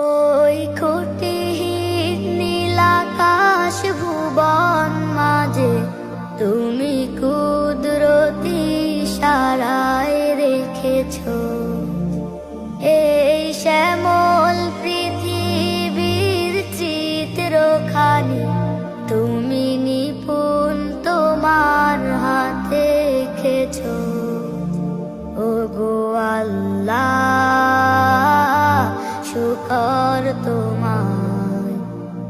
ওই কোটিহীন নীলাকাশ ভুবন মাঝে তুমি কুদরতি সারায় রেখেছ।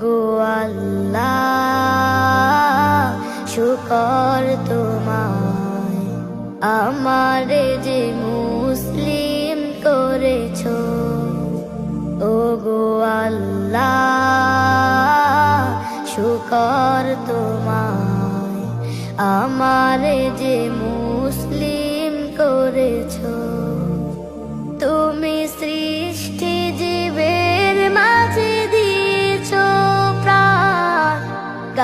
গো আল্লাহ, শুকর তোমায়। আমার যে মুসলিম করেছ ও গো শুকর তোমায়। আমার যে মুসলিম করেছ, তুমি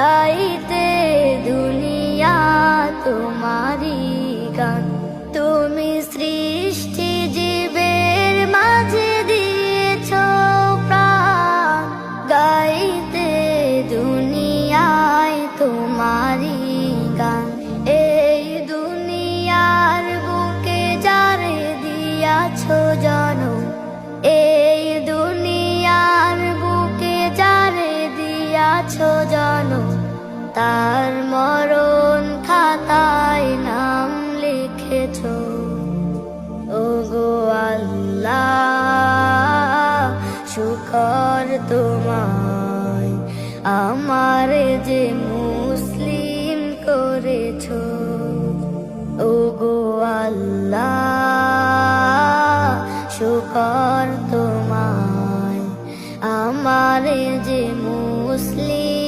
গাইতে তার মরণ খাতায় নাম লিখেছ। ও গো আল্লাহ, শুকর তোমায়। আমার যে মুসলিম করেছ। ও গো আল্লাহ, শুকর তোমায়। আমার যে মুসলিম